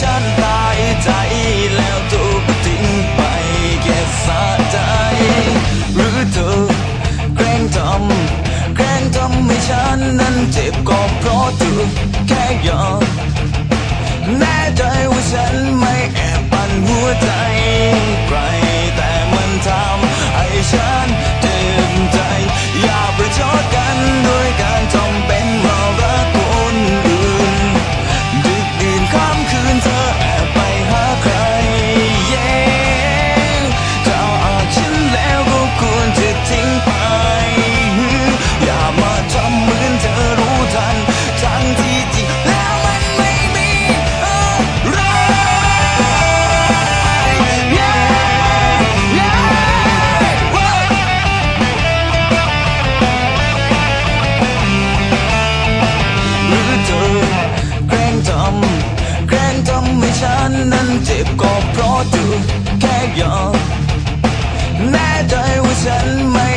ฉันตายใจแล้วถูกทิ้งไปแก่สาใจ หรือเธอแกล้งทำแกล้งทำให้ฉันนั้นเจ็บก็เพราะเธอแค่ยอมแน่ใจว่าฉันไม่ แค่ยอมแม้ใจว่าฉันไม่